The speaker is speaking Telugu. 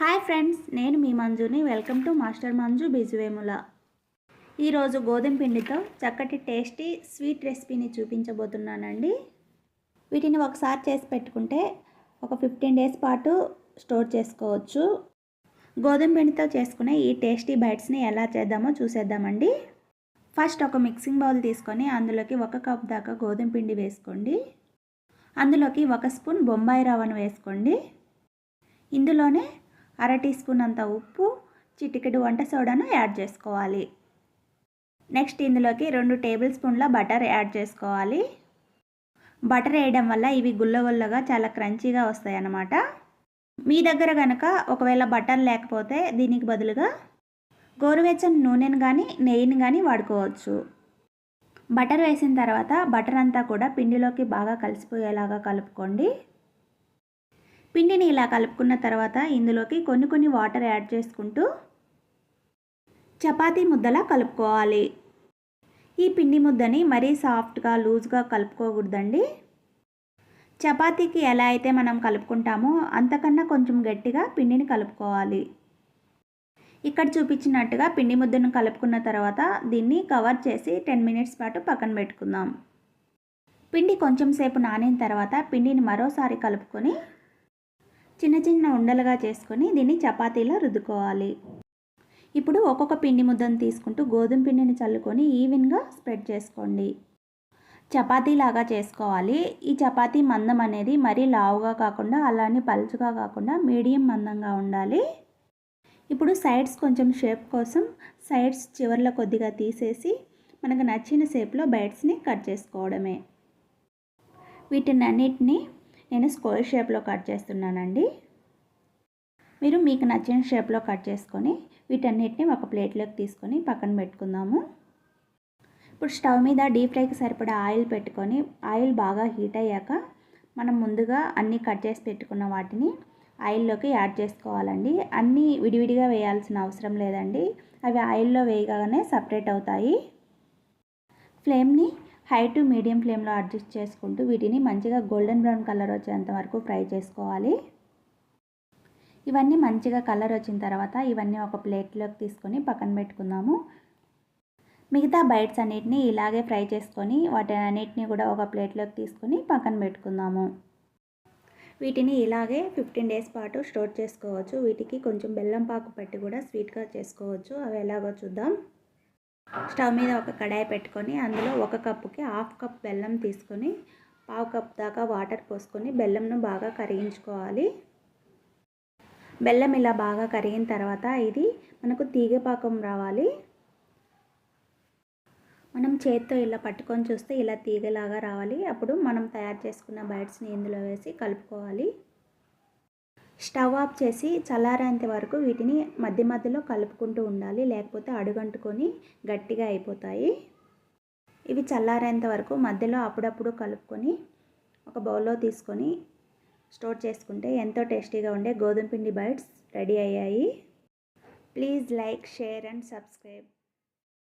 హాయ్ ఫ్రెండ్స్ నేను మీ మంజుని. Welcome to master Manju Bijuvemula ఈరోజు గోధుమ పిండితో చక్కటి టేస్టీ స్వీట్ రెసిపీని చూపించబోతున్నానండి. వీటిని ఒకసారి చేసి పెట్టుకుంటే ఒక ఫిఫ్టీన్ డేస్ పాటు స్టోర్ చేసుకోవచ్చు. గోధుమ పిండితో చేసుకునే ఈ టేస్టీ బైట్స్ని ఎలా చేద్దామో చూసేద్దామండి. ఫస్ట్ ఒక మిక్సింగ్ బౌల్ తీసుకొని అందులోకి ఒక కప్ దాకా గోధుమ పిండి వేసుకోండి. అందులోకి ఒక స్పూన్ బొంబాయి రవ్వను వేసుకోండి. ఇందులోనే అర టీ స్పూన్ అంత ఉప్పు చిటికెడు వంట సోడాను యాడ్ చేసుకోవాలి. నెక్స్ట్ ఇందులోకి రెండు టేబుల్ స్పూన్ల బటర్ యాడ్ చేసుకోవాలి. బటర్ వేయడం వల్ల ఇవి గుల్లగుల్లగా చాలా క్రంచీగా వస్తాయి అన్నమాట మీ దగ్గర కనుక ఒకవేళ బటర్ లేకపోతే దీనికి బదులుగా గోరువెచ్చని నూనెను కానీ నెయ్యిని కానీ వాడుకోవచ్చు. బటర్ వేసిన తర్వాత బటర్ అంతా కూడా పిండిలోకి బాగా కలిసిపోయేలాగా కలుపుకోండి. పిండిని ఇలా కలుపుకున్న తర్వాత ఇందులోకి కొన్ని కొన్ని వాటర్ యాడ్ చేసుకుంటూ చపాతీ ముద్దలా కలుపుకోవాలి. ఈ పిండి ముద్దని మరీ సాఫ్ట్గా లూజ్గా కలుపుకోకూడదండి. చపాతీకి ఎలా అయితే మనం కలుపుకుంటామో అంతకన్నా కొంచెం గట్టిగా పిండిని కలుపుకోవాలి. ఇక్కడ చూపించినట్టుగా పిండి ముద్దను కలుపుకున్న తర్వాత దీన్ని కవర్ చేసి టెన్ మినిట్స్ పాటు పక్కన పెట్టుకుందాం. పిండి కొంచెం సేపు నానిన తర్వాత పిండిని మరోసారి కలుపుకొని చిన్న చిన్న ఉండలుగా చేసుకొని దీన్ని చపాతీలో రుద్దుకోవాలి. ఇప్పుడు ఒక్కొక్క పిండి ముద్దను తీసుకుంటూ గోధుమ పిండిని చల్లుకొని ఈవెన్గా స్ప్రెడ్ చేసుకోండి. చపాతీలాగా చేసుకోవాలి. ఈ చపాతీ మందం అనేది మరీ లావుగా కాకుండా అలానే పలుచుగా కాకుండా మీడియం మందంగా ఉండాలి. ఇప్పుడు సైడ్స్ కొంచెం షేప్ కోసం సైడ్స్ చివర్లో కొద్దిగా తీసేసి మనకు నచ్చిన షేప్లో బైట్స్ని కట్ చేసుకోవడమే. వీటిని అన్నిటినీ నేను స్క్వేర్ షేప్లో కట్ చేస్తున్నానండి. మీరు మీకు నచ్చిన షేప్లో కట్ చేసుకొని వీటన్నిటిని ఒక ప్లేట్లోకి తీసుకొని పక్కన పెట్టుకుందాము. ఇప్పుడు స్టవ్ మీద డీప్ ఫ్రైకి సరిపడా ఆయిల్ పెట్టుకొని ఆయిల్ బాగా హీట్ అయ్యాక మనం ముందుగా అన్నీ కట్ చేసి పెట్టుకున్న వాటిని ఆయిల్లోకి యాడ్ చేసుకోవాలండి. అన్నీ విడివిడిగా వేయాల్సిన అవసరం లేదండి. అవి ఆయిల్లో వేయగానే సపరేట్ అవుతాయి. ఫ్లేమ్ని హై టు మీడియం ఫ్లేమ్లో అడ్జస్ట్ చేసుకుంటూ వీటిని మంచిగా గోల్డెన్ బ్రౌన్ కలర్ వచ్చేంత వరకు ఫ్రై చేసుకోవాలి. ఇవన్నీ మంచిగా కలర్ వచ్చిన తర్వాత ఇవన్నీ ఒక ప్లేట్లోకి తీసుకొని పక్కన పెట్టుకుందాము. మిగతా బైట్స్ అన్నిటిని ఇలాగే ఫ్రై చేసుకొని వాటి అన్నిటిని కూడా ఒక ప్లేట్లోకి తీసుకొని పక్కన పెట్టుకుందాము. వీటిని ఇలాగే ఫిఫ్టీన్ డేస్ పాటు స్టోర్ చేసుకోవచ్చు. వీటికి కొంచెం బెల్లం పాకు పెట్టి కూడా స్వీట్గా చేసుకోవచ్చు. అవి ఎలాగో చూద్దాం. స్టవ్ మీద ఒక కడాయి పెట్టుకొని అందులో ఒక కప్పుకి హాఫ్ కప్ బెల్లం తీసుకొని పావు కప్ దాకా వాటర్ పోసుకొని బెల్లంను బాగా కరిగించుకోవాలి. బెల్లం ఇలా బాగా కరిగిన తర్వాత ఇది మనకు తీగపాకం రావాలి. మనం చేత్తో ఇలా పట్టుకొని చూస్తే ఇలా తీగలాగా రావాలి. అప్పుడు మనం తయారు చేసుకున్న బైట్స్ని ఇందులో వేసి కలుపుకోవాలి. స్టవ్ ఆఫ్ చేసి చల్లారేంత వరకు వీటిని మధ్య మధ్యలో కలుపుకుంటూ ఉండాలి. లేకపోతే అడుగంటుకొని గట్టిగా అయిపోతాయి. ఇవి చల్లారేంత వరకు మధ్యలో అప్పుడప్పుడు కలుపుకొని ఒక బౌల్లో తీసుకొని స్టోర్ చేసుకుంటే ఎంతో టేస్టీగా ఉండే గోధుమ పిండి బైట్స్ రెడీ అయ్యాయి. Please like share and subscribe.